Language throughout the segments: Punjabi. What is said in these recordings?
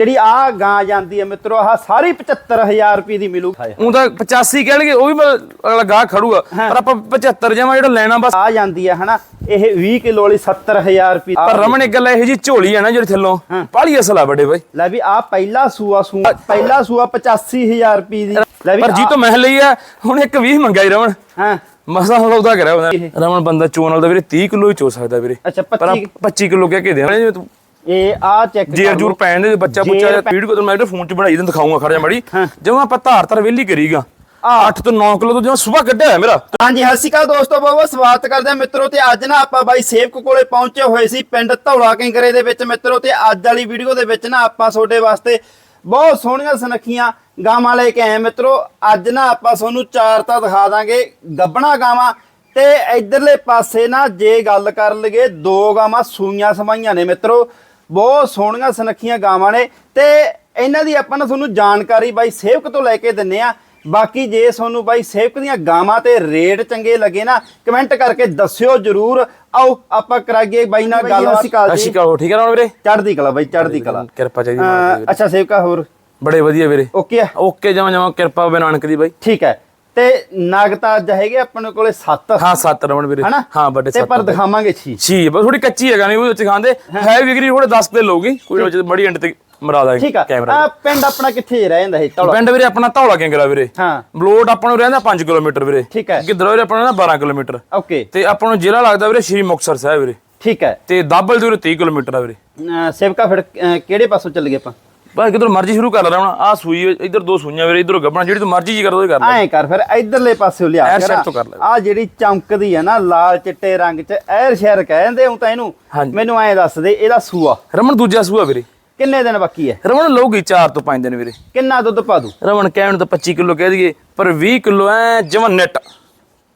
ਜਿਹੜੀ ਆ ਗਾਂ ਜਾਂਦੀ ਹੈ ਮਿੱਤਰੋ ਆਹ ਸਾਰੀ 75000 ਰੁਪਏ ਦੀ ਮਿਲੂ। ਉਹ ਤਾਂ 85 ਕਹਿਣਗੇ ਉਹ ਵੀ ਅਗਲਾ ਗਾਹ ਖੜੂਗਾ ਪਰ ਆਪਾਂ 75 ਜਮਾ ਜਿਹੜਾ ਲੈਣਾ ਬਸ। ਆ ਜਾਂਦੀ ਹੈ ਹਨਾ? ਇਹ 20 ਕਿਲੋ ਵਾਲੀ 70000 ਰੁਪਏ ਪਰ ਰਮਣ ਇੱਕ ਗੱਲ ਇਹੋ ਜੀ ਝੋਲੀ ਆ ਨਾ ਜਿਹੜੀ ਥੱਲੋਂ ਪਾਲੀ ਅਸਲ ਆ ਵੱਡੇ ਬਾਈ। ਲੈ ਵੀ ਆ ਪਹਿਲਾ ਸੂਆ ਸੂ ਪਹਿਲਾ ਸੂਆ 85000 ਰੁਪਏ ਦੀ। ਲੈ ਵੀ ਪਰ ਜੀ ਤੋਂ ਮੈਂ ਲਈ ਆ ਹੁਣ ਇੱਕ 20 ਮੰਗਾਈ ਰਮਣ ਹਾਂ। ਮਸਾ ਸੌਦਾ ਕਰਿਆ ਉਹਦਾ ਰਮਣ ਬੰਦਾ ਚੋਣ ਵਾਲਾ ਵੀਰੇ 30 ਕਿਲੋ ਹੀ ਚੋ ਸਕਦਾ ਵੀਰੇ। ਅੱਛਾ ਪਰ 25 25 ਕਿਲੋ ਕਹਿ ਕੇ ਦੇਣਾ ਜਿਵੇਂ ਇਹ ਆ ਚੈੱਕ ਜੇਰ ਜੂਰ ਪੈਣ ਦੇ ਬੱਚਾ ਜੇਰ ਪੁੱਛਾ ਵੀਡੀਓ ਤੋਂ ਮੈਂ ਇਹਦੇ ਫੋਨ 'ਚ ਬਣਾਈ ਤੈਨੂੰ ਦਿਖਾਉਂਗਾ ਖੜ ਜਾ ਮੜੀ। ਜਿਵੇਂ ਆਪਾਂ ਧਾਰ ਧਰ ਵੇਲੀ ਕਰੀਗਾ 8 ਤੋਂ 9 ਕਿਲੋ ਤੋਂ ਜਿਵੇਂ ਸਵੇਰ ਕੱਢਿਆ ਮੇਰਾ। ਹਾਂਜੀ ਸਤਿ ਸ਼੍ਰੀ ਅਕਾਲ ਦੋਸਤੋ ਬਹੁਤ ਸਵਾਗਤ ਕਰਦੇ ਹਾਂ ਮਿੱਤਰੋ ਤੇ ਅੱਜ ਨਾ ਆਪਾਂ ਬਾਈ ਸੇਵਕ ਕੋਲੇ ਪਹੁੰਚੇ ਹੋਏ ਸੀ ਪਿੰਡ ਧੌਲਾ ਕਿੰਗਰੇ ਦੇ ਵਿੱਚ ਮਿੱਤਰੋ ਤੇ ਅੱਜ ਵਾਲੀ ਵੀਡੀਓ ਦੇ ਵਿੱਚ ਨਾ ਆਪਾਂ ਤੁਹਾਡੇ ਵਾਸਤੇ ਬਹੁਤ ਸੋਹਣੀਆਂ ਸੁਨੱਖੀਆਂ ਗਾਵਾਂ ਲੈ ਕੇ ਆਏ ਮਿੱਤਰੋ। ਅੱਜ ਨਾ ਆਪਾਂ ਤੁਹਾਨੂੰ ਚਾਰ ਤਾਂ ਦਿਖਾ ਦਾਂਗੇ ਗੱਬਣਾ ਗਾਵਾਂ ਤੇ ਇਧਰਲੇ ਪਾਸੇ ਨਾ ਜੇ ਗੱਲ ਕਰ ਲਈਏ ਦੋ ਗਾਵਾਂ ਸੂਈਆਂ ਸਮਾਈਆਂ ਨੇ ਮਿੱਤਰੋ। ਬਹੁਤ ਸੋਹਣੀਆਂ ਸੁਨੱਖੀਆਂ ਗਾਵਾਂ ਨੇ ਤੇ ਇਹਨਾਂ ਦੀ ਆਪਾਂ ਨਾ ਤੁਹਾਨੂੰ ਜਾਣਕਾਰੀ ਬਾਈ ਸੇਵਕ ਤੋਂ ਲੈ ਕੇ ਦਿੰਨੇ ਆ। ਬਾਕੀ ਜੇ ਤੁਹਾਨੂੰ ਬਾਈ ਸੇਵਕ ਦੀਆਂ ਗਾਵਾਂ ਤੇ ਰੇਟ ਚੰਗੇ ਲੱਗੇ ਨਾ ਕਮੈਂਟ ਕਰਕੇ ਦੱਸਿਓ ਜਰੂਰ। ਆਓ ਆਪਾਂ ਕਰਾਈਏ ਬਾਈ ਨਾਲ ਗੱਲ ਅਕਾਲ ਸਤਿ ਜੀ ਹੋ ਠੀਕ ਹੈ ਰਮਣ ਵੀਰੇ? ਚੜ੍ਹਦੀ ਕਲਾ ਬਾਈ ਚੜ੍ਹਦੀ ਕਲਾ। ਕਿਰਪਾ ਚਾਹੀਦੀ। ਅੱਛਾ ਸੇਵਕਾ ਹੋਰ। ਬੜੇ ਵਧੀਆ ਵੀਰੇ। ਓਕੇ। ਆ ਓਕੇ ਜਮਾ ਜਮਾ ਕਿਰਪਾ ਹੋਵੇ ਨਾਨਕ ਦੀ ਬਾਈ। ਠੀਕ ਹੈ। ਤੇ ਨਗਤਾ ਅੱਜ ਹੈਗੇ ਆਪਣੇ ਕੋਲੇ 7 ਹਾਂ ਸੱਤ ਰਮਣ ਵੀਰੇ। ਹਨਾ? ਹਾਂ ਵੱਡੇ ਤੇ ਸੱਤ ਪਰ ਦਿਖਾਵਾਂਗੇ 6 ਛੀ ਬਸ ਥੋੜੀ ਕੱਚੀ ਹੈਗਾ ਨਹੀਂ ਉਹ ਚ ਖਾਂਦੇ ਹੈ। ਵਿਗਰੀ ਥੋੜੇ 10 ਤੇ ਲਊਗੀ ਕੋਈ ਵਿੱਚ ਮੜੀ ਐਂਡ ਤੇ ਮਰਾ ਆ। ਕੈਮਰਾ ਆ ਪਿੰਡ ਆਪਣਾ ਕਿੱਥੇ ਰਹਿ ਜਾਂਦਾ ਇਹ? ਚਲੋ ਪਿੰਡ ਵੀਰੇ ਆਪਣਾ ਧੌਲਾ ਕਿੰਗਰਾ ਵੀਰੇ। ਹਾਂ। ਬਲੋਡ ਆਪਾਂ ਨੂੰ ਰਹਿੰਦਾ 5 ਕਿਲੋਮੀਟਰ ਵੀਰੇ। ਠੀਕ ਹੈ। ਗਿੱਦੜੋ ਵੀਰੇ ਆਪਣਾ ਨਾ 12 ਕਿਲੋਮੀਟਰ। ਓਕੇ। ਤੇ ਆਪਾਂ ਨੂੰ ਜ਼ਿਲ੍ਹਾ ਲੱਗਦਾ ਵੀਰੇ ਸ਼੍ਰੀ ਮੁਕਤਸਰ ਸਾਹਿਬ ਵੀਰੇ। ਠੀਕ ਹੈ। ਤੇ ਦਾਬਲ ਦੇ ਵੀਰੇ 30 ਕਿਲੋਮੀਟਰ ਆ ਵੀਰੇ। ਸੇਵਕਾ ਫਿਰ ਕਿਹੜੇ ਪਾਸੋਂ ਚੱਲ ਗਏ ਆਪਾਂ? ਬਸ ਕਿਧਰ ਮਰਜ਼ੀ ਸ਼ੁਰੂ ਕਰ ਲੈ ਹੁਣ ਆ ਸੂਈ ਇੱਧਰ ਦੋ ਸੂਈਆਂ ਵੀਰੇ ਇੱਧਰੋਂ ਗੱਬਣਾ ਜਿਹੜੀ ਤੂੰ ਮਰਜ਼ੀ ਜੀ ਕਰ ਦੋ ਕਰ ਲੈ। ਐਂ ਕਰ ਫਿਰ ਇਧਰਲੇ ਪਾਸਿਓਂ ਲਿਆ ਐਰ ਸ਼ਹਿਰ ਤੋਂ ਕਰ ਲੈ। ਆ ਜਿਹੜੀ ਚਮਕਦੀ ਆ ਨਾ ਲਾਲ ਚਿੱਟੇ ਰੰਗ ਚ ਐਰ ਸ਼ਹਿਰ ਕਹਿੰਦੇ ਹੁਣ ਤਾਂ ਇਹਨੂੰ। ਮੈਨੂੰ ਐਂ ਦੱਸ ਦੇ ਇਹਦਾ ਸੂਆ। ਰਮਣ ਦੂਜਾ ਸੂਆ ਵੀਰੇ। ਕਿੰਨੇ ਦਿਨ ਬਾਕੀ ਹੈ ਰਮਣ ਲਊਗੀ 4 ਤੋਂ 5 ਦਿਨ ਵੀਰੇ। ਕਿੰਨਾ ਦੁੱਧ ਪਾ ਦੂ? ਰਮਣ ਕਹਿਣ ਤਾਂ 25 ਕਿਲੋ ਕਹਿ ਦਈਏ ਪਰ 20 ਕਿਲੋ ਐ ਜਮਨ ਨੈਟ।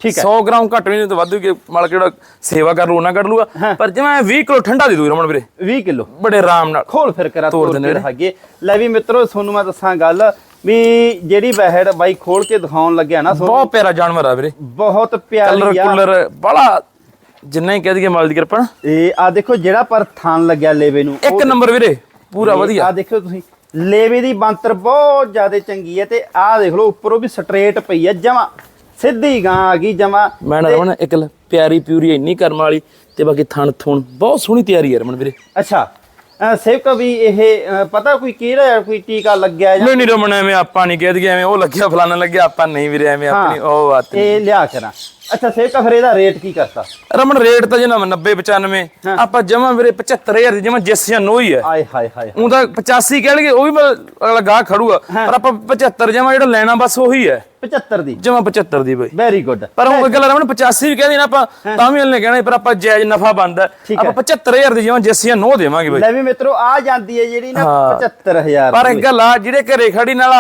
ਠੀਕ ਹੈ। 100 ਗ੍ਰਾਮ ਘੱਟ ਵੀ ਨਹੀਂ ਤਾਂ ਵਾਧੂ ਕਿ ਮਾਲ ਕਿਹੜਾ ਸੇਵਾ ਕਰ ਲੂ ਨਾ ਕੱਢ ਲੂਗਾ ਪਰ ਜਿਵੇਂ 20 ਕਿਲੋ ਠੰਡਾ ਦੇ ਦੂ ਰਮਣ ਵੀਰੇ। 20 ਕਿਲੋ। ਬੜੇ ਆਰਾਮ ਨਾਲ ਖੋਲ ਫਿਰ ਕਰਾ ਤੋੜ ਨੇ। ਦਿਖਾਈਏ ਲੈ ਵੀ ਮਿੱਤਰੋ ਤੁਹਾਨੂੰ ਮੈਂ ਦੱਸਾਂ ਗੱਲ ਵੀ ਜਿਹੜੀ ਬਹਿੜ ਬਾਈ ਖੋਲ ਕੇ ਦਿਖਾਉਣ ਲੱਗਿਆ ਨਾ ਬਹੁਤ ਪਿਆਰਾ ਜਾਨਵਰ ਆ ਵੀਰੇ। ਬਹੁਤ ਕਲਰ ਪਿਆਰੀ ਆ। ਕੁਲਰ ਬੜਾ ਜਿੰਨਾ ਹੀ ਕਹਿ ਦਈਏ ਮਾਲ ਦੀ ਕਿਰਪਾ ਇਹ ਆ ਦੇਖੋ ਜਿਹੜਾ ਪਰ ਥਾਨ ਲੱਗਿਆ ਲੇਵੇ ਨੂੰ ਇੱਕ ਨੰਬਰ ਵੀਰੇ ਪੂਰਾ ਵਧੀਆ। ਆ ਦੇਖੋ ਤੁਸੀਂ ਲੇਵੇ ਦੀ ਬੰਤਰ ਬਹੁਤ ਜ਼ਿਆਦਾ ਚੰਗੀ ਹੈ ਤੇ ਆਹ ਦੇਖ ਲਓ ਉੱਪਰੋਂ ਵੀ ਸਟ੍ਰੇਟ ਪਈ ਹੈ ਜਮਾ ਸਿੱਧੀ ਗਾਂ ਆ ਗਈ ਜਮਾ। ਮੈਂ ਨਾ ਰਮਣ ਇੱਕ ਲ- ਪਿਆਰੀ ਪਿਊਰੀ ਇੰਨੀ ਕਰਮ ਵਾਲੀ ਤੇ ਬਾਕੀ ਥਣ ਥੁਣ ਬਹੁਤ ਸੋਹਣੀ ਤਿਆਰੀ ਹੈ ਰਮਣ ਵੀਰੇ। ਅੱਛਾ। ਅਹ ਸੇਵਕ ਵੀ ਇਹ ਪਤਾ ਕੋਈ ਕਿਹੜਾ ਕੋਈ ਟੀਕਾ ਲੱਗਿਆ ਜਾਂ ਨਹੀਂ ਨਹੀਂ ਰਮਣ ਐਵੇਂ ਆਪਾਂ ਨਹੀਂ ਕਹਿ ਦਈਏ ਐਵੇਂ ਉਹ ਲੱਗਿਆ ਫਲਾਣਾ ਲੱਗਿਆ ਆਪਾਂ ਨਹੀਂ ਵੀਰੇ ਐਵੇਂ ਆਪਣੀ ਉਹ ਬਾਤ ਨਹੀਂ। ਇਹ ਲਿਆ ਕਰਾਂ ਅੱਛਾ ਸੇਵਕ ਫਿਰ ਇਹਦਾ ਰੇਟ ਕੀ ਕਰਤਾ? ਰਮਣ ਰੇਟ ਤਾਂ ਜਨਾ 90 95 ਆਪਾਂ ਜਮਾ ਵੀਰੇ 75000 ਦੀ ਜਮਾ ਜੈਸੀਆਂ ਨੋ ਹੀ ਹੈ। ਆਏ ਹਾਏ ਹਾਏ ਉਹ ਤਾਂ 85 ਕਹਿਣਗੇ ਉਹ ਵੀ ਮਤਲਬ ਅਗਲਾ ਗਾਹ ਖੜੂਗਾ। ਪਰ ਆਪਾਂ 75 ਜਮਾ ਜਿਹੜਾ ਲੈਣਾ ਬਸ ਉਹੀ ਹੈ। 75 ਦੀ। ਜਮਾ 75 ਦੀ ਬਈ। ਵੈਰੀ ਗੁੱਡ ਪਰ ਉਹ ਗੱਲ ਰਮਣ 85 ਵੀ ਕਹਿੰਦੇ ਨਾ ਆਪਾਂ ਤਾਂ ਵੀ ਉਹਨੇ ਕਹਿਣਾ ਪਰ ਆਪਾਂ ਜਾਇਜ਼ ਨਫਾ ਬੰਦਾ। ਆਪਾਂ 75000 ਦੀ ਜਮਾ ਜੈਸੀਆਂ ਨੋ ਦੇਵਾਂਗੇ ਬਈ। ਲੈ ਵੀ ਮਿੱਤਰੋ ਆ ਜਾਂਦੀ ਹੈ ਜਿਹੜੀ ਨਾ ਹਾਂ। 75000 ਪਰ ਇੱਕ ਗੱਲ ਆ ਜਿਹੜੇ ਘਰੇ ਖੜੀ ਨਾਲ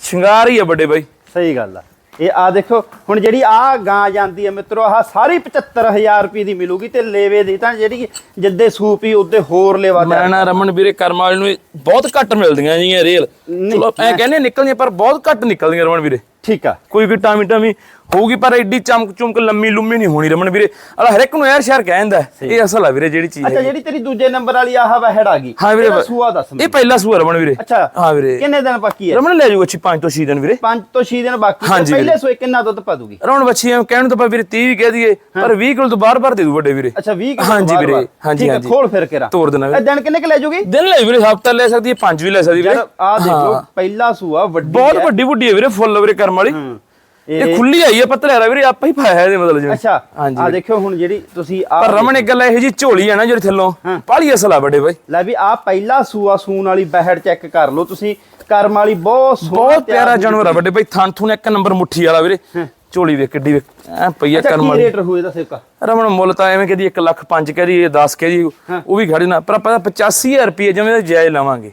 ਸ਼ਿੰਗਾਰ ਹੀ ਆ ਵੱਡੇ ਬਾਈ। ਸਹੀ ਗੱਲ ਆ। ਇਹ ਆ ਦੇਖੋ ਹੁਣ ਜਿਹੜੀ ਆ ਗਾਂ ਜਾਂਦੀ ਹੈ ਮਿੱਤਰੋ ਆਹ ਸਾਰੀ 75000 ਰੁਪਏ ਦੀ ਮਿਲੂਗੀ ਤੇ ਲੇਵੇ ਦੀ ਤਾਂ ਜਿਹੜੀ ਜਿੱਦੇ ਸੂਪ ਉਹਦੇ ਹੋਰ ਲੇਵਾ ਮੈਂ ਨਾ ਰਮਨ ਵੀਰੇ ਕਰਮ ਵਾਲੇ ਨੂੰ ਬਹੁਤ ਘੱਟ ਮਿਲਦੀਆਂ ਜੀਆਂ ਰੇਲ ਚਲੋ ਐ ਕਹਿੰਦੇ ਨਿਕਲਦੀਆਂ ਪਰ ਬਹੁਤ ਘੱਟ ਨਿਕਲਦੀਆਂ ਰਮਨ ਵੀਰੇ। ਠੀਕ ਆ। ਕੋਈ ਕੋਈ ਟਾਮੀ ਟਾਮੀ ਹੋਊਗੀ ਪਰ ਐਡੀ ਚਮਕ ਚੁਮਕ ਲੰਮੀ ਲੁੰਮੀ ਨਹੀਂ ਹੋਣੀ ਰਮਨ ਵੀਰੇ। ਅਲਾ ਹਰ ਇੱਕ ਨੂੰ ਯਾਰ ਸ਼ਹਿਰ ਕਹਿੰਦਾ ਇਹ ਅਸਲ ਆ ਵੀਰੇ ਜਿਹੜੀ ਚੀਜ਼ ਅੱਛਾ ਜਿਹੜੀ ਤੇਰੀ ਦੂਜੇ ਨੰਬਰ ਵਾਲੀ ਆਹ ਵਹਿੜ ਆ ਗਈ। ਹਾਂ ਵੀਰੇ ਸੂਆ ਦੱਸ ਇਹ ਪਹਿਲਾ ਸੂਆ ਰਮਨ ਵੀਰੇ। ਅੱਛਾ ਹਾਂ ਵੀਰੇ। ਕਿੰਨੇ ਦਿਨ ਬਾਕੀ ਹੈ? ਰਮਨ ਲੈ ਜਾਊਗਾ 5 ਤੋਂ 6 ਦਿਨ ਵੀਰੇ। 5 ਤੋਂ 6 ਦਿਨ ਬਾਕੀ ਪਹਿਲੇ ਸੂਏ ਕਿੰਨਾ ਦੁੱਧ ਪਾ ਦੂਗੀ? ਰਮਨ ਬੱਚੀਆਂ ਕਹਿਣ ਨੂੰ ਤਾਂ ਆਪਾਂ ਵੀਰੇ 30 ਵੀ ਕਹਿ ਦਈਏ ਪਰ 20 ਕਿਲੋ ਤੋਂ ਬਾਹਰ ਬਾਹਰ ਦੇ ਦੂ ਵੱਡੇ ਵੀਰੇ। ਅੱਛਾ 20 ਕਿਲੋ ਹਾਂਜੀ ਵੀਰੇ, ਹਾਂਜੀ, ਹਾਂਜੀ। ਖੋਲ ਫਿਰ ਕੇ ਰਾ ਤੋੜ ਦੇਣਾ ਇਹ ਦਿਨ ਕਿੰਨੇ ਕ ਲੈ ਜੂਗੀ? ਦਿਨ ਲੈ ਵੀਰੇ ਹਫਤਾ ਲੈ ਸਕਦੀ ਹੈ 5 ਵੀ ਲੈ ਸਕਦੀ ਵੀਰੇ। ਆ ਦੇਖ ਪਹਿਲਾ ਸੂਆ ਵੱਡੀ ਬਹੁਤ ਵੱਡੀ ਵੱਡੀ ਹੈ ਵੀਰੇ ਫੁੱਲ ਵੀਰੇ ਕਰਮ ਵਾਲੀ। ਇਹ ਖੁੱਲੀ ਆਈ ਹੈ ਪਤਲੇ ਵਾਲਾ ਵੀਰੇ ਆਪਾਂ ਹੀ ਪਾਇਆ ਇਹਦੇ ਮਤਲਬ ਜਿਵੇਂ। ਅੱਛਾ ਹਾਂਜੀ ਆ ਦੇਖਿਓ ਹੁਣ ਜਿਹੜੀ ਤੁਸੀਂ ਆ ਪਰ ਰਮਨ ਇੱਕ ਗੱਲ ਇਹੋ ਜੀ ਝੋਲੀ ਆ ਨਾ ਜਿਹੜੀ ਥੱਲੋਂ ਪਾਲੀ ਅਸਲ ਆ ਵੱਡੇ ਬਾਈ। ਲੈ ਵੀ ਆ ਪਹਿਲਾ ਸੂਆ ਸੂਣ ਵਾਲੀ ਬਹਿੜ ਚੈੱਕ ਕਰ ਲਓ ਤੁਸੀਂ। ਕਰਮ ਵਾਲੀ ਬਹੁਤ ਸੋਹਣਾ ਬਹੁਤ ਪਿਆਰਾ ਜਾਨਵਰ ਆ ਵੱਡੇ ਬਾਈ ਥਣ ਥੂਨ ਇੱਕ ਨੰਬਰ ਮੁੱਠੀ ਵਾਲਾ ਵੀਰੇ। ਝੋਲੀ ਵੇਖ ਕਿੱਡੀ ਵੇਖ। ਐ ਪਈਆ ਕਰਮ ਕੀ ਵਾਲੀ। ਰੇਟ ਰਹੂ ਇਹਦਾ ਸੇਵਕਾ ਰਮਨ ਮੁੱਲ ਤਾਂ ਐਵੇਂ ਕਹਦੀ 1 ਲੱਖ 5 ਕਹਦੀ 10 ਕਹਦੀ ਉਹ ਵੀ ਖੜੀ ਨਾ। ਪਰ ਆਪਾਂ ਤਾਂ 85000 ਰੁਪਏ ਜਿਵੇਂ ਜਾਇਜ਼ ਲਵਾਂਗੇ।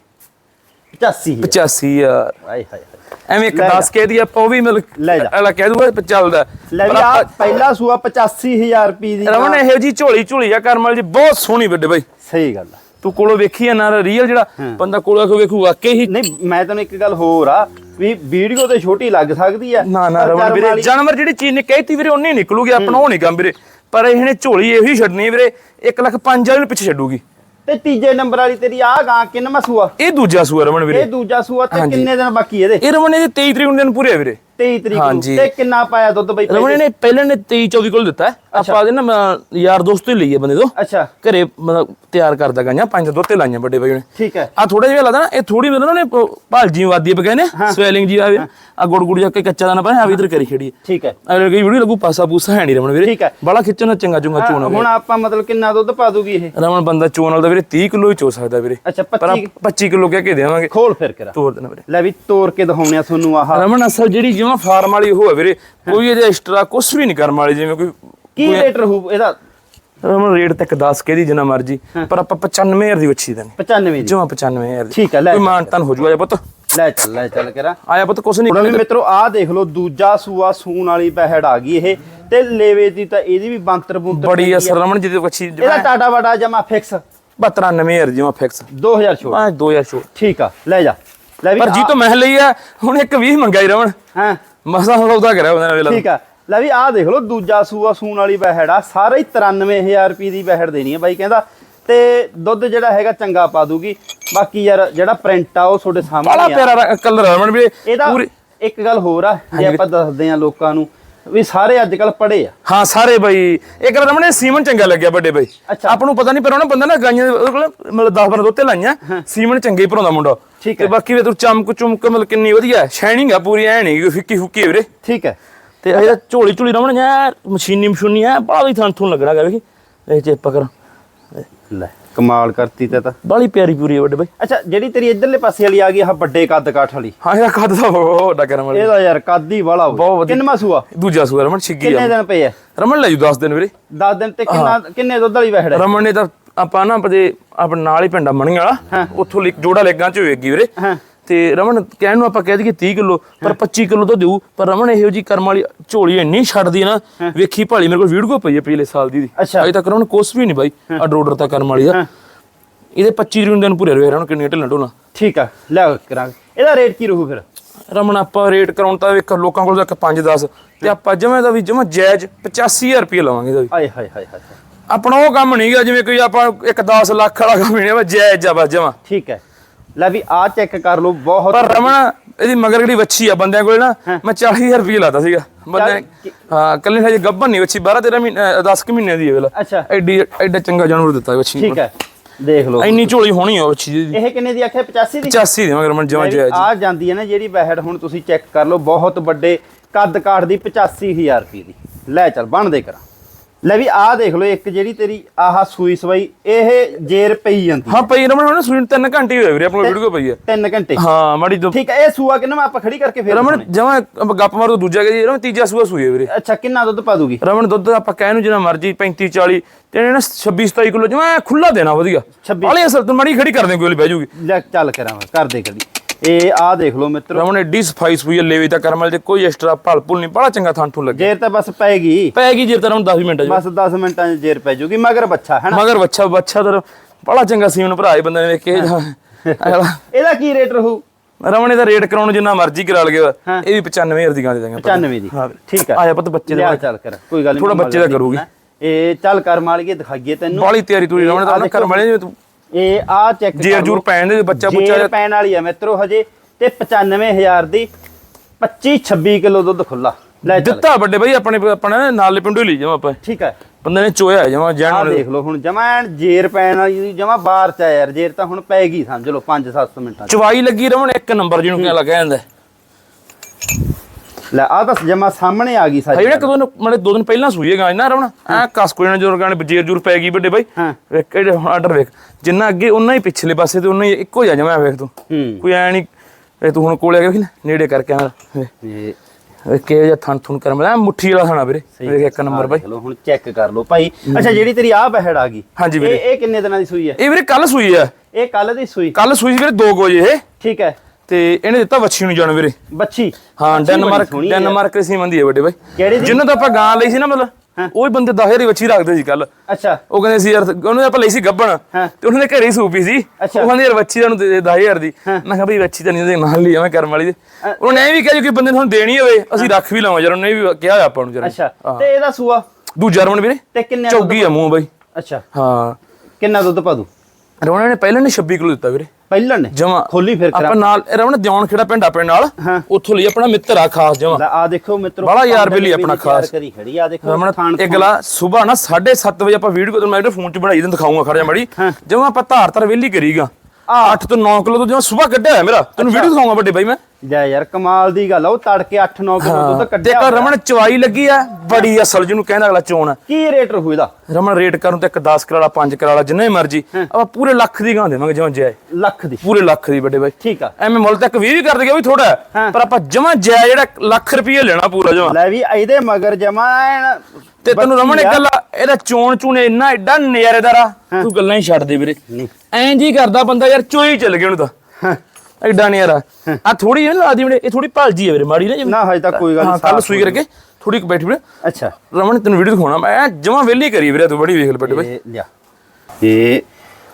85 85000 ਹਾਏ ਹਾਏ ਹਾਏ। ਐਵੇਂ ਇੱਕ ਲੈ 10 ਕਹਦੀ ਆਪਾਂ ਉਹ ਵੀ ਮਿਲ ਲੈ ਜਾ। ਅਗਲਾ ਕਹਿ ਦੂਗਾ ਚੱਲਦਾ। ਲੈ ਵੀ ਆ ਪਹਿਲਾ ਸੂਆ 85000 ਰੁਪਏ ਦੀ ਰਮਨ ਇਹੋ ਜੀ ਝੋਲੀ ਝੋਲੀ ਆ ਕਰਮ ਵਾਲੀ ਜੀ ਬਹੁਤ ਸੋਹਣੀ ਵੱਡੇ ਬਾਈ। ਸਹੀ ਗੱਲ ਆ। ਤੂੰ ਕੋਲੋਂ ਵੇਖੀ ਆ ਨਾ ਰੀਅਲ ਜਿਹੜਾ ਬੰਦਾ ਕੋਲੋਂ ਆਖੋ ਵੇਖੂ ਵਾਕਈ ਹੀ ਨਹੀਂ ਮੈਂ ਤੈਨੂੰ ਇੱਕ ਗੱਲ ਹੋਰ ਆ ਵੀ ਵੀਡੀਓ ਤੇ ਛੋਟੀ ਲੱਗ ਸਕਦੀ ਆ ਨਾ ਨਾ ਰਮਨ ਵੀਰੇ ਜਾਨਵਰ ਜਿਹੜੀ ਚੀਜ਼ ਨੇ ਕਹਿਤੀ ਵੀਰੇ ਉਹਨੇ ਨਿਕਲੂਗੀ ਆਪਣਾ ਉਹ ਨਹੀਂ ਕੰਮ ਵੀਰੇ। ਪਰ ਇਹਨੇ ਝੋਲੀ ਇਹੀ ਛੱਡਣੀ ਵੀਰੇ 1 ਲੱਖ 5 ਵਾਲੀ ਨੂੰ ਪਿੱਛੇ ਛੱਡੂਗੀ। ਤੇ ਤੀਜੇ ਨੰਬਰ ਵਾਲੀ ਤੇਰੀ ਆ ਗਾਂ ਕਿੰਨਵਾਂ ਸੂਆ? ਇਹ ਦੂਜਾ ਸੂਆ ਰਮਨ ਵੀਰੇ। ਇਹ ਦੂਜਾ ਸੂਆ ਤੇ ਹਾਂਜੀ। ਕਿੰਨੇ ਦਿਨ ਬਾਕੀ ਇਹਦੇ? ਇਹ ਰਮਨ ਇਹਦੇ 23 ਤਰੀਕ ਨੂੰ ਦਿਨ ਪੂਰੇ ਆ ਵੀਰੇ। 23 ਤਰੀਕ ਨੂੰ। ਹਾਂਜੀ। ਤੇ ਕਿੰਨਾ ਪਾਇਆ ਦੁੱਧ ਬਈ ਰਮਨ ਇਹਨੇ ਪਹਿਲਾਂ ਨੇ 23 24 ਕੋਲ ਦਿੱਤਾ ਹੈ। ਆਪਾਂ ਦੇ ਨਾ ਮੈਂ ਯਾਰ ਦੋਸਤ ਹੀ ਲਈ ਹੈ ਬੰਦੇ ਤੋਂ। ਅੱਛਾ। ਘਰੇ ਮਤਲਬ ਤਿਆਰ ਕਰਦਾ ਗਾਈਆਂ ਪੰਜ ਦੁੱਧ ਤੇ ਲਾਈਆਂ ਵੱਡੇ ਬਾਈ ਨੇ ਠੀਕ ਹੈ। ਆ ਥੋੜਾ ਜਿਹਾ ਲੱਗਦਾ ਨਾ ਇਹ ਥੋੜੀ ਮਤਲਬ ਨੇ ਭਾਲਜੀ ਵਾਦੀ ਪਕਾਏ ਨੇ ਸਵੈਲਿੰਗ ਜੀ ਆਵੇ ਆ ਗੁੜ ਗੁੜ ਜਾ ਕੇ ਕੱਚਾ ਦਾਣਾ ਪਾਇਆ ਆ ਵੀ ਇਧਰ ਕਰੀ ਖੜੀ ਠੀਕ ਹੈ। ਅਗਲੇ ਕਈ ਵੀਡੀਓ ਲੱਗੂ ਪਾਸਾ ਪੂਸਾ ਹੈ ਨਹੀਂ ਰਮਨ ਵੀਰੇ। ਠੀਕ ਹੈ। ਬੜਾ ਖਿੱਚਣਾ ਚੰਗਾ ਚੁੰਗਾ ਚੋਣ ਹੁਣ ਆਪਾਂ ਮਤਲਬ ਕਿੰਨਾ ਦੁੱਧ ਪਾ ਦੂਗੀ ਇਹ? ਰਮਨ ਬੰਦਾ ਚੋਣ ਵਾਲਾ ਤਾਂ ਵੀਰੇ 30 ਕਿਲੋ ਹੀ ਚੋ ਸਕਦਾ ਵੀਰੇ। ਅੱਛਾ ਪਰ 25 ਆਪਾਂ 25 ਕਿਲੋ ਕਹਿ ਕੇ ਦੇਵਾਂਗੇ। ਖੋਲ ਫਿਰ ਕਰਾ। ਤੋੜ ਦੇਣਾ ਵੀਰੇ। ਲੈ ਵੀ ਤੋੜ ਕੇ ਦਿਖਾਉਣੇ ਆ ਤੁਹਾਨੂੰ ਆਹ। ਰਮਨ ਅਸਲ ਜਿਹੜੀ ਜਿਵੇਂ ਫਾਰਮ ਵਾਲੀ ਉਹ ਹੈ। ਵੀਰੇ ਕੋਈ ਇਹਦੇ ਐਕਸਟਰਾ ਕੁਝ ਵੀ ਨਹੀਂ ਕਰਮ ਵਾਲੀ ਜਿਵੇਂ ਕੋਈ ਕੀ ਰੇਟ ਰਹੂ ਇਹਦਾ? ਰਮਨ ਰੇਟ ਤੱਕ 10 ਕੇ ਦੀ ਜਿੰਨਾ ਮਰਜ਼ੀ ਪਰ ਆਪਾਂ 95000 ਦੀ ਵੱਛੀ ਦੇਣੀ। 95 ਦੀ। ਜਮਾ 95000 ਦੀ। ਠੀਕ ਹੈ, ਲੈ ਕੋਈ ਮਾਨ ਤਨ ਹੋ ਜੂਗਾ ਪੁੱਤ। ਲੈ ਚੱਲ ਲੈ ਚੱਲ ਕਰਾ। ਆਇਆ ਪੁੱਤ ਕੁਛ ਨਹੀਂ ਹੁਣ ਮਿੱਤਰੋ ਆਹ ਦੇਖ ਲਓ ਦੂਜਾ ਸੂਆ ਸੂਣ ਵਾਲੀ ਬਹਿੜ ਆ ਗਈ ਇਹ। ਤੇ ਲੇਵੇ ਦੀ ਤਾਂ ਇਹਦੀ ਵੀ ਬੰਤਰ ਬੁੰਤਰ ਬੜੀ। ਅਸਰ ਰਮਨ ਜਿਹਦੀ ਵੱਛੀ ਇਹਦਾ ਟਾਟਾ ਵਾਟਾ ਜਮਾ ਫਿਕਸ 92000 ਜਮਾ ਫਿਕਸ 2000 ਛੋੜ ਆ 2000 ਛੋੜ ਠੀਕ ਆ ਲੈ ਜਾ। ਪਰ ਜੀ ਤੋਂ ਮੈਂ ਲਈ ਆ ਹੁਣ ਇੱਕ 20 ਮੰਗਾਈ ਰਮਨ। ਹਾਂ? ਮਸਾ ਸੌਦਾ ਕਰਿਆ ਉਹਦੇ ਨਾਲ ਵੇਲਾ। ਠੀਕ ਆ। ਲੈ ਵੀ ਆਹ ਦੇਖ ਲਓ ਦੂਜਾ ਸੂਆ ਸੂਣ ਵਾਲੀ ਬਹਿੜ ਆ ਸਾਰਾ ਹੀ 93000 ਰੁਪਏ ਦੀ ਬਹਿੜ ਦੇਣੀ ਹੈ ਬਾਈ ਕਹਿੰਦਾ। ਤੇ ਦੁੱਧ ਜਿਹੜਾ ਹੈਗਾ ਚੰਗਾ ਪਾ ਦੂਗੀ। ਬਾਕੀ ਯਾਰ ਜਿਹੜਾ ਪ੍ਰਿੰਟ ਆ ਉਹ ਤੁਹਾਡੇ ਬੜਾ ਸਾਹਮਣੇ ਆ। ਪਿਆਰਾ ਕਲਰ ਰਮਨ ਵੀ ਇਹਦਾ ਇੱਕ ਗੱਲ ਹੋਰ ਆ ਜੇ ਆਪਾਂ ਦੱਸਦੇ ਆ ਲੋਕਾਂ ਨੂੰ ਵੀ ਸਾਰੇ ਅੱਜ ਕੱਲ ਪੜੇ ਆ। ਹਾਂ ਸਾਰੇ ਬਈ। ਇੱਕ ਰਮਨ ਇਹ ਸੀਮਨ ਚੰਗਾ ਲੱਗਿਆ ਵੱਡੇ ਬਈ। ਆਪਾਂ ਨੂੰ ਪਤਾ ਨਹੀਂ ਪਰ ਉਹਨਾਂ ਬੰਦਾ ਨਾ ਗਾਈਆਂ ਉਹਦੇ ਕੋਲ ਮਤਲਬ 10 12 ਦੋਤੇ ਲਾਈਆਂ। ਸੀਮਨ ਚੰਗੇ ਹੀ ਭਰਾਉਂਦਾ ਮੁੰਡਾ। ਠੀਕ ਤੇ ਹੈ। ਬਾਕੀ ਵੀ ਤੂੰ ਚਮਕ ਚੁਮਕ ਮਤਲਬ ਕਿੰਨੀ ਵਧੀਆ। ਸ਼ਾਈਨਿੰਗ ਆ ਪੂਰੀ ਐ ਨਹੀਂ ਫਿੱਕੀ ਫੁੱਕੀ ਵੀਰੇ। ਠੀਕ ਹੈ। ਤੇ ਇਹਦਾ ਝੋਲੀ ਝੋਲੀ ਰਮਣ ਯਾਰ ਮਸ਼ੀਨੀ ਮਸ਼ੂਨੀ ਆ ਬੜਾ ਵੀ ਥਾਂ ਥੂੰ ਲੱਗਣਾ ਗਾ ਵੇਖੀ। ਇਹ ਚੇਪਾ ਕਰ। ਲੈ। ਕਮਾਲ ਕਰਤੀ ਤੇ ਤਾਂ। ਬੜੀ ਪਿਆਰੀ ਪੂਰੀ ਵੱਡੇ ਬਈ। ਅੱਛਾ ਜਿਹੜੀ ਤੇਰੀ ਇਧਰਲੇ ਪਾਸੇ ਵਾਲੀ ਆ ਗਈ ਆਹ ਵੱਡੇ ਕੱਦ ਕਾਠ ਵਾਲੀ। ਹਾਂ ਇਹਦਾ ਕੱਦ ਦਾ ਵੱਡਾ ਕਰਮ ਵਾਲੀ। ਇਹਦਾ ਯਾਰ ਕੱਦ ਹੀ ਵਾਲਾ ਬਹੁਤ ਵਧੀਆ। ਕਿੰਨਵਾ ਸੂਆ? ਦੂਜਾ ਸੂਆ ਰਮਣ ਛਿੱਗੀ ਕਿੰਨੇ ਦਿਨ ਪਏ ਆ? ਰਮਣ ਲੈ ਜੂ 10 ਦਿਨ ਵੀਰੇ। 10 ਦਿਨ ਤੇ ਕਿੰਨਾ ਕਿੰਨੇ ਦੁੱਧ ਵਾਲੀ ਵਹਿੜ ਹੈ ਰਮਣ ਨੇ ਤਾਂ ਆਪਾਂ ਨਾ ਆਪਣੇ ਆਪਣੇ ਨਾਲ ਹੀ ਪਿੰਡਾ ਮਣੀਆਂ ਵਾਲਾ ਉੱਥੋਂ ਲਿਕ ਜੋੜਾ ਲੈਗਾਂ ਚ ਹੋਏਗੀ ਵੀਰੇ। ਤੇ ਰਮਨ ਕਹਿਣ ਨੂੰ ਆਪਾਂ ਕਹਿ ਦਈਏ 30 ਕਿਲੋ ਪਰ 25 ਕਿਲੋ ਤਾਂ ਦੇਊ ਪਰ ਰਮਨ ਇਹੋ ਜੀ ਕਰਮ ਵਾਲੀ ਝੋਲੀ ਇੰਨੀ ਛੱਡਦੀ ਨਾ ਵੇਖੀ ਭਾਲੀ ਮੇਰੇ ਕੋਲ ਵੀਡੀਓ ਪਈ ਹੈ ਪਿਛਲੇ ਸਾਲ ਦੀ। ਦੀ। ਅਜੇ ਤੱਕ ਰਮਨ ਕੁਛ ਵੀ ਨਹੀਂ ਬਾਈ ਆ ਡਰੋਡਰ ਤਾਂ ਕਰਮ ਵਾਲੀ ਆ। ਇਹਦੇ 25 ਰੂ ਦਿਨ ਪੂਰੇ ਰਹੇ ਰਮਨ ਕਿੰਨੀਆਂ ਢਿੱਲਾਂ ਢੋਲਾਂ। ਠੀਕ ਆ ਲੈ ਕਰਾਂਗੇ ਇਹਦਾ ਰੇਟ ਕੀ ਰਹੂ ਫਿਰ? ਰਮਨ ਆਪਾਂ ਰੇਟ ਕਰਾਉਣ ਤਾਂ ਵੇਖ ਲੋਕਾਂ ਕੋਲ ਤਾਂ ਇੱਕ 5 10 ਤੇ ਆਪਾਂ ਜਮੇ ਦਾ ਵੀ ਜਮਾ ਜਾਇਜ਼ 85000 ਰੁਪਏ ਲਵਾਂਗੇ ਇਹਦਾ ਵੀ। ਆਏ ਹਾਏ ਹਾਏ ਹਾਏ। ਆਪਣਾ ਉਹ ਕੰਮ ਨਹੀਂਗਾ ਜਿਵੇਂ ਕੋਈ ਆਪਾਂ ਇੱਕ 10 ਲੱਖ ਵਾਲਾ ਕੰਮ ਨਹੀਂ ਹੈ ਜਾਇਜ਼ ਆ ਬਸ ਜਮਾ। ਠੀਕ ਹੈ। ਲੈ ਵੀ ਆ ਚੈੱਕ ਕਰ ਲਓ ਬਹੁਤ ਪਰ ਰਮਨ ਇਹਦੀ ਮਗਰ ਜਿਹੜੀ ਵੱਛੀ ਆ ਬੰਦਿਆਂ ਕੋਲ ਨਾ ਮੈਂ 40000 ਰੁਪਏ ਲਾਤਾ ਸੀਗਾ। ਬੰਦੇ ਹਾਂ ਕੱਲੇ ਹਜੇ ਗੱਭਨ ਨਹੀਂ ਵੱਛੀ 12 13 ਮਹੀਨੇ 10 ਕੁ ਮਹੀਨੇ ਦੀ ਹੈ ਵੇਲਾ। ਅੱਛਾ। ਐਡੀ ਐਡਾ ਚੰਗਾ ਜਾਨਵਰ ਦਿੱਤਾ ਵੱਛੀ ਠੀਕ ਹੈ ਦੇਖ ਲਓ। ਇੰਨੀ ਝੋਲੀ ਹੋਣੀ ਆ ਵੱਛੀ ਦੀ। ਇਹ ਕਿੰਨੇ ਦੀ ਆਖਿਆ 85 ਦੀ? 85 ਦੀ ਮਗਰ ਮਨ ਜਮਾ ਜਾਇਜ਼ ਆ ਜਾਂਦੀ ਹੈ ਨਾ ਜਿਹੜੀ ਬਹਿੜ ਹੁਣ ਤੁਸੀਂ ਚੈੱਕ ਕਰ ਲਓ ਬਹੁਤ ਵੱਡੇ ਕੱਦ ਕਾਠ ਦੀ 85000 ਰੁਪਏ ਦੀ। ਲੈ ਚੱਲ ਬਣ ਦੇ ਕਰਾਂ। ਲੈ ਵੀ ਆਹ ਦੇਖ ਲਓ ਇੱਕ ਜਿਹੜੀ ਤੇਰੀ ਆਹ ਸੂਈ ਸਵਾਈ ਇਹ ਜੇਰ ਪਈ ਜਾਂਦੀ। ਹਾਂ ਪਈ ਰਮਨ ਹੁਣ ਸੂਈ 3 ਘੰਟੇ ਹੋਏ ਵੀਰੇ ਆਪਣੇ ਵੀਡੀਓ ਪਈ ਹੈ। 3 ਘੰਟੇ। ਹਾਂ ਮਾੜੀ ਦੋ ਠੀਕ ਹੈ ਇਹ ਸੂਆ ਕਿੰਨਾ ਆਪਾਂ ਖੜੀ ਕਰਕੇ ਫੇਰ ਰਮਨ ਜਮਾ ਗੱਪ ਮਾਰੋ ਦੂਜਾ ਕਿ ਰਮਨ ਤੀਜਾ ਸੂਆ ਸੂਈ ਹੈ ਵੀਰੇ। ਅੱਛਾ ਕਿੰਨਾ ਦੁੱਧ ਪਾ ਦੂਗੀ? ਰਮਨ ਦੁੱਧ ਆਪਾਂ ਕਹਿ ਨੂੰ ਜਿੰਨਾ ਮਰਜ਼ੀ 35 40 ਤੇ ਇਹਨੇ ਨਾ 26 27 ਕਿਲੋ ਜਮਾ ਖੁੱਲਾ ਦੇਣਾ ਵਧੀਆ। 26 ਬਾਲੀ ਅਸਲ ਤੋਂ ਮਾੜੀ ਖੜੀ ਕਰ ਦੇ ਕੋਈ ਬਹਿ ਜੂਗੀ। ਲੈ ਚੱਲ ਕਰਾਂ ਕਰ ਦੇ ਕਦੀ ਇਹ ਆਹ ਦੇਖ ਲਓ ਮਿੱਤਰੋ। ਰਮਨ ਐਡੀ ਸਫ਼ਾਈ ਸੂਈ ਲੈਵੀ ਤਾਂ ਕਰਮਲ ਤੇ ਕੋਈ ਐਕਸਟਰਾ ਭਲ ਭੁਲ ਨਹੀਂ ਬੜਾ ਚੰਗਾ ਥਾਂ ਥੂ ਲੱਗੇ ਜੇਰ ਤਾਂ ਬਸ ਪੈਗੀ। ਪੈ ਗਈ ਜੇ ਤਰਮ 10 ਮਿੰਟ ਚ ਬਸ 10 ਮਿੰਟਾਂ 'ਚ ਜੇਰ ਪੈ ਜੂਗੀ ਮਗਰ ਬੱਚਾ ਹੈ ਨਾ? ਮਗਰ ਬੱਚਾ ਬੱਚਾ ਤਾਂ ਬੜਾ ਚੰਗਾ ਸੀਮਨ ਭਰਾ ਇਹ ਬੰਦੇ ਨੇ ਵੇਖ ਕੇ ਇਹਦਾ ਕੀ ਰੇਟ ਰਹੂ? ਰਮਨ ਇਹਦਾ ਰੇਟ ਕਰਾਉਣ ਜਿੰਨਾ ਮਰਜ਼ੀ ਕਰਾ ਲਗੇ। ਇਹ ਵੀ 95000 ਦੀ ਗਾਂ ਦੇ ਦਾਂਗੇ 95 ਦੀ। ਹਾਂ। ਠੀਕ ਹੈ ਆਇਆ ਪੁੱਤ ਬੱਚੇ ਦਾ ਚੱਲ ਕਰ। ਕੋਈ ਗੱਲ ਨਹੀਂ ਥੋੜਾ ਬੱਚੇ ਦਾ ਕਰੂਗੀ। ਇਹ ਚੱਲ ਕਰ ਮਾਲੀਏ ਦਿਖਾਈਏ ਤੈਨੂੰ। ਬਾਲੀ ਤਿਆਰੀ ਤੂੰ ਰਮਨ ਆਹ ਤਾਂ ਕਰ ਮਲੇ ਜਿਵੇਂ ਤੂੰ ਇਹ ਆ ਚੈੱਕ ਜੇਰ ਜੂਰ ਪੈਣ ਦੇ ਬੱਚਾ ਬੁੱਚਾ ਜੇਰ ਪੈਣ ਵਾਲੀ ਆ ਮਿੱਤਰੋ ਹਜੇ ਤੇ 95000 ਦੀ 25 26 ਕਿਲੋ ਦੁੱਧ ਖੁੱਲਾ ਲੈ ਦਿੱਤਾ ਵੱਡੇ ਬਈ ਆਪਣੇ ਆਪਣੇ ਨਾਲੇ ਪਿੰਡੋਂ ਲਈ ਜਾਵਾਂ ਆਪਾਂ। ਠੀਕ ਹੈ ਬੰਦੇ ਨੇ ਚੋਇਆ ਜਮਾ ਆ ਜਾਣ ਦੇਖ ਲਓ ਹੁਣ ਜਮਾ ਜੇਰ ਪੈਣ ਵਾਲੀ ਜਮਾ ਬਾਹਰ ਚ ਆ ਯਾਰ ਜੇਰ ਤਾਂ ਹੁਣ ਪੈ ਗਈ ਸਮਝ ਲਓ 5-7 ਮਿੰਟਾਂ 'ਚ। ਚਵਾਈ ਲੱਗੀ ਰਮਨ ਇੱਕ ਨੰਬਰ ਜਿਹਨੂੰ ਕਿਹਾ ਲੱਗਾ ਜਾਂਦਾ। ਲੈ ਆ ਤਾਂ ਜਮਾ ਸਾਹਮਣੇ ਆ ਗਈ ਹਾਂ ਸਾਰੀ ਜਿਹੜਾ ਕਦੋਂ ਮੜੇ ਦੋ ਦਿਨ ਪਹਿਲਾਂ ਸੂਈ ਗਾਂ ਨਾ ਰਮਨ ਐ ਕਸ ਕੋਈ ਨਾ ਜਦੋਂ ਗਾਣੇ ਜੇਰ ਜੂਰ ਪੈ ਗਈ ਵੱਡੇ ਬਾਈ। ਹਾਂ। ਵੇਖ ਕਿਹੜੇ ਆਰਡਰ ਵੇਖ। ਜਿੰਨਾ ਅੱਗੇ ਉਹਨਾਂ ਹੀ ਪਿਛਲੇ ਪਾਸੇ ਤੇ ਉਹਨਾਂ ਹੀ ਇੱਕੋ ਜਿਹਾ ਜਮਾ ਵੇਖ ਤੂੰ। ਹੂੰ। ਕੋਈ ਐ ਨਹੀਂ ਵੇ ਤੂੰ ਹੁਣ ਕੋਲੇ ਆ ਗਿਆ ਨਾ ਨੇੜੇ ਕਰਕੇ ਆ। ਇਹ ਕਿਹੋ ਜਿਹਾ ਥਣ ਥੁਣ ਕਰ ਮਿਲਿਆ ਮੁੱਠੀ ਵਾਲਾ ਖਾਣਾ ਵੀਰੇ। ਵੇਖ ਇੱਕ ਨੰਬਰ ਬਾਈ। ਚਲੋ ਹੁਣ ਚੈੱਕ ਕਰ ਲਓ ਭਾਈ। ਅੱਛਾ ਜਿਹੜੀ ਤੇਰੀ ਆ ਬਹਿੜ ਆ ਗਈ ਹਾਂਜੀ ਇਹ ਵੀਰੇ। ਇਹ ਕਿੰਨੇ ਦਿਨਾਂ ਦੀ ਸੂਈ ਹੈ? ਇਹ ਵੀਰੇ ਕੱਲ ਸੂਈ ਆ। ਇਹ ਕੱਲ ਦੀ ਸੂਈ। ਕੱਲ ਸੂਈ ਵੀਰੇ 2 ਵਜੇ ਇਹ। ਠੀਕ ਹੈ। ਤੇ ਇਹਨੇ ਦਿੱਤਾ ਵੱਛੀ ਨੂੰ ਜਾਣ ਵੀਰੇ। ਬੱਚੀ ਹਾਂ ਡੈਨਮਾਰਕ। ਡੈਨਮਾਰਕ ਦੇ ਸੀਮੰਦੀ ਹੈ ਵੱਡੇ ਬਾਈ। ਦੀ ਜਿੰਨਾਂ ਤੋਂ ਆਪਾਂ ਗਾਂ ਲਈ ਸੀ ਨਾ ਮਤਲਬ ਉਹ ਹੀ ਬੰਦੇ 10000 ਦੀ ਵੱਛੀ ਰੱਖਦੇ ਸੀ ਕੱਲ ਅੱਛਾ। ਉਹ ਕਹਿੰਦੇ ਸੀ ਯਾਰ ਉਹਨੇ ਆਪਾਂ ਲਈ ਸੀ ਗੱਬਣ। ਤੇ ਉਹਨਾਂ ਦੇ ਘਰੇ ਸੂਪੀ ਸੀ। ਉਹ ਕਹਿੰਦੇ ਯਾਰ ਵੱਛੀ ਤੁਹਾਨੂੰ ਦੇ 10000 ਦੀ। ਮੈਂ ਕਿਹਾ ਬਈ ਵੱਛੀ ਤਾਂ ਨਹੀਂ ਉਹਦੇ ਨਾਲ ਲਈ ਐਵੇਂ ਕਰਮ ਵਾਲੀ ਦੇ। ਉਹਨੇ ਇਹ ਵੀ ਕਿਹਾ ਕੋਈ ਬੰਦੇ ਨੂੰ ਦੇਣੀ ਹੋਵੇ ਅਸੀਂ ਰੱਖ ਵੀ ਲਵਾਂ ਯਾਰ ਉਹਨੇ ਵੀ ਕਿਹਾ ਆਪਾਂ ਨੂੰ ਜਰਾ। ਅੱਛਾ। ਤੇ ਇਹਦਾ ਸੂਆ? ਦੂਜਾ ਰਮਨ ਵੀਰੇ। ਤੇ ਕਿੰਨੇ ਚੌਗੀ ਆ ਮੂੰਹ ਬਾਈ। ਅੱਛਾ। ਹਾਂ। ਕਿੰਨਾ ਦੁੱਧ ਪਾ ਦੂ? ਰਮਣ ਨੇ ਪਹਿਲਾਂ ਨੇ 26 ਕਿਲੋ ਦਿੱਤਾ ਵੀਰੇ। ਪਹਿਲਣ ਨੇ ਜਮਾ। ਖੋਲੀ ਫਿਰ ਆਪਾਂ ਨਾਲ ਰਮਣ ਦਿਉਣ ਖੇੜਾ ਪਿੰਡ ਆਪਣੇ ਨਾਲ। ਉੱਥੋਂ ਲਈ ਆਪਣਾ ਮਿੱਤਰ ਆ ਖਾਸ ਜਮਾ। ਆ ਦੇਖੋ ਮਿੱਤਰੋ ਬੜਾ ਯਾਰ ਬੇਲੀ ਆਪਣਾ ਖਾਸ। ਕਰੀ ਖੜੀ ਆ ਦੇਖੋ ਸਵੇਰ ਨਾ 7:30 ਵਜੇ ਆਪਾਂ ਵੀਡੀਓ ਤੇ ਮੈਂ ਫੋਨ 'ਚ ਬਣਾਈ ਤੈਨੂੰ ਦਿਖਾਉਂਗਾ ਖੜਿਆ ਮੜੀ। ਜਦੋਂ ਆਪਾਂ ਧਾਰ ਧਰ ਵੇਲੀ ਕਰੀਗਾ। ਆ 8 ਤੋਂ 9 ਕਿਲੋ ਤੋਂ ਜਿਵੇਂ ਸਵੇਰ ਕੱਢਿਆ ਮੇਰਾ। ਤੈਨੂੰ ਵੀਡੀਓ ਦਿਖਾਉਂਗਾ ਵੱਡੇ ਬਾਈ ਮੈਂ। ਜਾ ਯਾਰ ਕਮਾਲ ਦੀ ਗੱਲ ਆ ਉਹ ਤੜਕੇ 8-9 ਕਿਲੋ ਦੁੱਧ ਤੇ ਕੱਢਿਆ ਇੱਕ ਰਮਣ ਚਵਾਈ ਲੱਗੀ ਆ ਬੜੀ ਅਸਲ ਜਿਹਨੂੰ ਕਹਿੰਦਾ ਅਗਲਾ ਚੋਣ। ਕੀ ਰੇਟ ਰਹੂ ਇਹਦਾ? ਰਮਣ ਰੇਟ ਕਰਨ ਤੇ ਇੱਕ 10 ਕਿਲੋ ਵਾਲਾ 5 ਕਿਲੋ ਵਾਲਾ ਜਿੰਨੇ ਮਰਜ਼ੀ ਆਪਾਂ ਪੂਰੇ ਲੱਖ ਦੀ ਗਾਂ ਦੇਵਾਂਗੇ ਜਿਵੇਂ ਜਾਏ। ਲੱਖ ਦੀ। ਪੂਰੇ ਲੱਖ ਦੀ ਵੱਡੇ ਬਾਈ। ਠੀਕ ਆ। ਐਵੇਂ ਮੁੱਲ ਤੱਕ 20 ਵੀ ਕਰ ਦਈਏ ਉਹ ਵੀ ਥੋੜਾ। ਪਰ ਆਪਾਂ ਜਮਾ ਜਾਇ ਜਿਹੜਾ ਲੱਖ ਰੁਪਏ ਲੈਣਾ ਪੂਰਾ ਜਮਾ। ਲੈ ਵੀ ਇਹਦੇ ਮਗਰ ਜਮਾ ਤੇ ਤੈਨੂੰ ਰਮਣ ਇੱਕ। ਗੱਲ ਇਹਦਾ ਚੋਣ ਚੂਣ ਇੰਨਾ ਐਡਾ ਨਜ਼ਾਰੇਦਾਰ ਆ ਤੂੰ ਗੱਲਾਂ ਹੀ ਛੱਡ ਦੇ ਵੀਰੇ। ਐਂ ਜੀ ਕਰਦਾ ਬੰਦਾ ਯਾਰ ਚੋਈ ਚੱਲ ਗਿਆ ਉਹਨੂੰ ਤਾਂ। ਹਾਂ। ਐਡਾ ਨਜ਼ਾਰਾ ਆ ਥੋੜੀ ਜਿਹੀ ਲਾਦੀ ਵੀਰੇ ਇਹ ਥੋੜੀ ਭਲਜੀ ਆ ਵੀਰੇ ਮਾੜੀ ਨਾ ਜਿਵੇਂ ਨਾ ਹਜੇ ਤੱਕ ਕੋਈ ਗੱਲ ਹਾਂ ਨਹੀਂ ਕੱਲ ਸੂਈ ਕਰਕੇ ਥੋੜੀ ਬੈਠੀ ਵੀਰੇ। ਅੱਛਾ। ਰਮਣ ਤੈਨੂੰ ਵੀਡੀਓ ਦਿਖਾਉਣਾ ਮੈਂ ਜਮਾ ਵੇਲੀ ਕਰੀ ਵੀਰੇ ਤੂੰ ਬੜੀ ਵੇਖ ਲੈ ਬੇਟੇ ਬਾਈ। ਇਹ ਲਿਆ। ਇਹ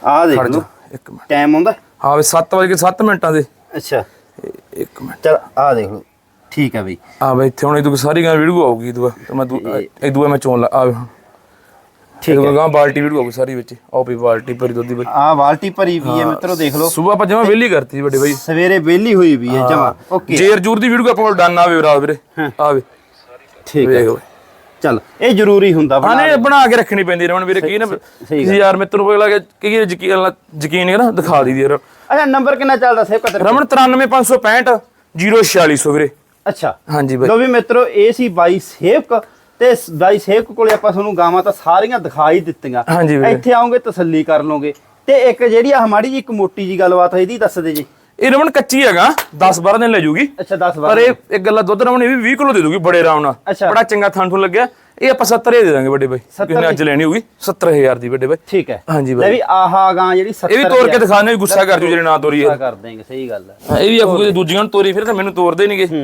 ਆ ਦੇਖ ਲਓ। ਇੱਕ ਮਿੰਟ। ਟਾਈਮ ਆਉਂਦਾ? ਹਾਂ ਵੇ 7 ਵਜੇ 7 ਮਿੰਟਾਂ ਦੇ। ਅੱਛਾ। ਇੱਕ ਮਿੰਟ। ਚਲ ਆ ਦੇਖ ਲਓ। ਠੀਕ ਹੈ ਬਈ। ਆ ਬਈ ਇੱਥੇ ਹੁਣ ਇਹ ਤੂੰ ਸਾਰੀ ਗਾਂ ਵੀਡੀਓ ਆਊਗੀ ਦੂਆ ਤੇ ਮੈਂ ਇਹ ਦੂਆ ਮੈਂ ਚੋਣ ਲਾ ਆ ਠੀਕ ਹੈ। ਗਾਂ ਬਾਲਟੀ ਵੀਡੀਓ ਆਊਗੀ ਸਾਰੀ ਵਿੱਚ। ਆਓ ਵੀ ਬਾਲਟੀ ਭਰੀ ਦੁੱਧ ਦੀ ਬਈ। ਆ ਬਾਲਟੀ ਭਰੀ ਵੀ ਹੈ ਮਿੱਤਰੋ ਦੇਖ ਲਓ। ਸਵੇਰ ਆਪਾਂ ਜਮਾ ਵੇਲੀ ਕਰਤੀ ਵੱਡੇ ਬਾਈ। ਸਵੇਰੇ ਵਿਹਲੀ ਹੋਈ ਵੀ ਹੈ ਜਮਾ। ਓਕੇ। ਜੇਰ ਜੂਰ ਦੀ ਵੀਡੀਓ ਆਪਾਂ ਕੋਲ ਡਨ ਆਵੇ ਰਾਤ ਵੀਰੇ। ਆਵੇ ਠੀਕ ਹੈ। ਚਲ ਇਹ ਜ਼ਰੂਰੀ ਹੁੰਦਾ ਹਾਂ ਬਣਾ ਨੇ ਬਣਾ ਕੇ ਰੱਖਣੀ ਪੈਂਦੀ ਰਮਣ ਵੀਰੇ। ਕੀ ਨਾ ਯਾਰ ਮਿੱਤਰ ਕੋਈ ਲੱਗੇ ਕਿ ਯਕੀਨ ਯਕੀਨ ਹੈ ਨਾ ਦਿਖਾ ਦੀ ਯਾਰ। ਅੱਛਾ ਨੰਬਰ ਕਿੰਨਾ ਚੱਲਦਾ ਸੇਵ ਕਰ ਰਮਣ 93565 04600 ਵੀਰੇ। ਅੱਛਾ। ਹਾਂਜੀ ਬਾਈ। ਲੋ ਵੀ ਮਿੱਤਰੋ ਇਹ ਸੀ ਬਾਈ ਸੇਵਕ। ਤੇ ਬਾਈ ਸੇਵਕ ਕੋਲੇ ਆਪਾਂ ਤੁਹਾਨੂੰ ਗਾਵਾਂ ਤਾਂ ਸਾਰੀਆਂ ਦਿਖਾਈ ਦਿੱਤੀਆਂ। ਹਾਂਜੀ ਵੀਰੇ। ਇੱਥੇ ਆਉਂਗੇ ਤਸੱਲੀ ਕਰ ਲਓਗੇ। ਤੇ ਇੱਕ ਜਿਹੜੀ ਆ ਮਾੜੀ ਜੀ ਇੱਕ ਮੋਟੀ ਜੀ ਗੱਲਬਾਤ ਹੈ ਇਹਦੀ ਦੱਸ ਦੇ ਜੀ। ਇਹ ਰਮਣ ਕੱਚੀ ਹੈਗਾ 10 12 ਦਿਨ ਲੈ ਜੂਗੀ। ਅੱਛਾ 10 ਪਰ ਇਹ ਇੱਕ ਗੱਲਾਂ ਦੁੱਧ ਰਮਣ ਇਹ ਵੀ 20 ਕਿਲੋ ਦੇ ਦੂਗੀ ਬੜੇ ਆਰਾਮ ਨਾਲ। ਅੱਛਾ। ਬੜਾ ਚੰਗਾ ਥਣ ਥੁਣ ਲੱਗਿਆ। ਇਹ ਆਪਾਂ 70 ਦੇ ਦਾਂਗੇ ਵੱਡੇ ਬਾਈ ਕਿਸੇ ਨੇ ਅੱਜ ਲੈਣੀ ਹੋਊਗੀ 70000 ਦੀ ਵੱਡੇ ਬਾਈ। ਠੀਕ ਹੈ। ਹਾਂਜੀ ਲੈ ਬਾਈ। ਵੀ ਆਹਾ ਗਾਂ ਜਿਹੜੀ 70 ਇਹ ਵੀ ਤੋੜ ਕੇ ਦਿਖਾਣੇ ਵੀ ਗੁੱਸਾ ਕਰ ਜੂ ਜਿਹੜੇ ਨਾ ਤੋਰੀ ਗੁੱਸਾ ਕਰ ਦੇਂਗੇ ਸਹੀ ਗੱਲ ਹੈ। ਇਹ ਵੀ ਆਖੂਗੇ ਦੂਜੀਆਂ ਨੂੰ ਤੋਰੀ ਫਿਰ ਤਾਂ ਮੈਨੂੰ ਤੋਰਦੇ ਨਹੀਂਗੇ ਹੂੰ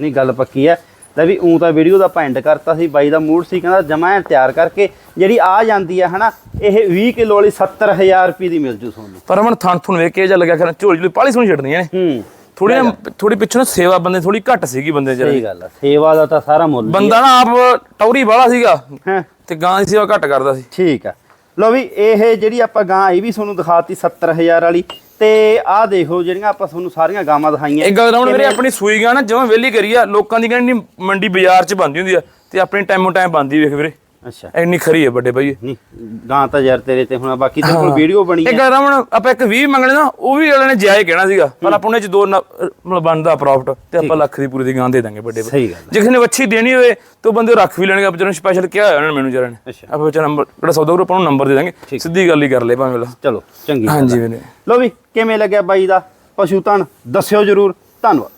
ਨਹੀਂ ਗੱਲ ਪੱਕੀ ਹੈ। ਲੈ ਵੀ ਉਂ ਤਾਂ ਵੀਡੀਓ ਦਾ ਪੈਂਡ ਕਰਤਾ ਸੀ ਬਾਈ ਦਾ ਮੂਡ ਸੀ ਕਹਿੰਦਾ ਜਮਾ ਐਨ ਤਿਆਰ ਕਰਕੇ ਜਿਹੜੀ ਆ ਜਾਂਦੀ ਹੈ ਹਨਾ ਇਹ 20 ਕਿਲੋ ਵਾਲੀ 70000 ਰੁਪਏ ਦੀ ਮਿਲ ਜੂ ਤੁਹਾਨੂੰ। ਪਰ ਰਮਣ ਥਣ ਥੁਣ ਵੇਖ ਕੇ ਜਿਹਾ ਲੱਗਿਆ ਕਰਨ ਝੋਲੀ ਝੋਲੀ ਪਾਲੀ ਸੋਹਣੀ ਛੱਡਦੀਆਂ ਨੇ। ਹੂੰ ਥੋੜੀ ਥੋੜੀ ਪਿੱਛੋਂ ਨਾ ਸੇਵਾ ਬੰਦੇ ਥੋੜੀ ਘੱਟ ਸੀਗੀ ਬੰਦੇ ਜਰਾ ਸਹੀ ਗੱਲ ਹੈ ਸੇਵਾ ਦਾ ਤਾਂ ਸਾਰਾ ਮੁੱਲ। ਬੰਦਾ ਨਾ ਆਪ ਟੌਰੀ ਵਾਲਾ ਸੀਗਾ ਹੈਂ। ਤੇ ਗਾਂ ਦੀ ਸੇਵਾ ਘੱਟ ਕਰਦਾ ਸੀ। ਠੀਕ ਆ। ਲੋ ਵੀ ਇਹ ਜਿਹੜੀ ਆਪਾਂ ਗਾਂ ਇਹ ਵੀ ਤੁਹਾਨੂੰ ਦਿਖਾਤੀ 70000 ਵਾਲੀ। ਤੇ ਆਹ ਦੇਖੋ ਜਿਹੜੀਆਂ ਆਪਾਂ ਤੁਹਾਨੂੰ ਸਾਰੀਆਂ ਗਾਵਾਂ ਦਿਖਾਈਆਂ। ਇੱਕ ਗੱਲ ਵੀਰੇ ਆਪਣੀ ਸੂਈ ਗਾਂ ਨਾ ਜਮਾਂ ਵੇਲੀ ਕਰੀ ਆ ਲੋਕਾਂ ਦੀ ਕਹਿੰਦੀ ਮੰਡੀ ਬਾਜ਼ਾਰ 'ਚ ਬੰਦੀ ਹੁੰਦੀ ਆ ਤੇ ਆਪਣੀ ਟਾਈਮੋ ਟਾਈਮ ਬੰਦੀ ਵੇਖ ਵੀਰੇ। ਅੱਛਾ। ਇੰਨੀ ਖਰੀ ਹੈ ਵੱਡੇ ਬਾਈ ਨਹੀਂ ਗਾਂ ਤਾਂ ਯਾਰ ਤੇਰੇ ਤੇ ਹੁਣ ਬਾਕੀ ਤੇ ਕੋਲ ਵੀਡੀਓ ਬਣੀ ਇੱਕ ਹੈ ਗੱਲ ਰਮਣ ਆਪਾਂ ਇੱਕ 20 ਮੰਗਣੇ ਨਾ ਉਹ ਵੀ ਅਗਲੇ ਨੇ ਜਾਇਜ਼ ਕਹਿਣਾ ਸੀਗਾ। ਪਰ ਆਪਾਂ ਉਹਨੇ ਚ ਦੋ ਨ- ਮਤਲਬ ਬਣਦਾ ਪ੍ਰੋਫਿਟ ਤੇ ਆਪਾਂ ਲੱਖ ਦੀ ਪੂਰੀ ਦੀ ਗਾਂ ਦੇ ਦਾਂਗੇ ਵੱਡੇ ਬਾਈ ਸਹੀ ਗੱਲ ਜੇ ਕਿਸੇ ਨੇ ਵੱਛੀ ਦੇਣੀ ਹੋਵੇ ਤਾਂ ਬੰਦੇ ਰੱਖ ਵੀ ਲੈਣਗੇ ਆਪਾਂ ਸਪੈਸ਼ਲ ਕਿਹਾ ਹੋਇਆ ਉਹਨਾਂ ਨੇ ਮੈਨੂੰ ਜਰਾ ਨੇ। ਅੱਛਾ। ਆਪਾਂ ਵਿੱਚ ਨੰਬਰ ਜਿਹੜਾ ਸੌਦਾ ਗਰੁੱਪ ਨੂੰ ਨੰਬਰ ਦੇ ਦਾਂਗੇ। ਸਿੱਧੀ ਗੱਲ ਹੀ ਕਰ ਲੈ ਭਾਵੇਂ ਲਾ ਚਲੋ ਚੰਗੀ ਹਾਂਜੀ। ਵੀਰੇ। ਲੋ ਵੀ ਕਿਵੇਂ ਲੱਗਿਆ ਬਾਈ ਦਾ ਪਸ਼ੂ ਧਨ? ਦੱਸਿਓ ਜਰੂਰ। ਧੰਨਵਾਦ।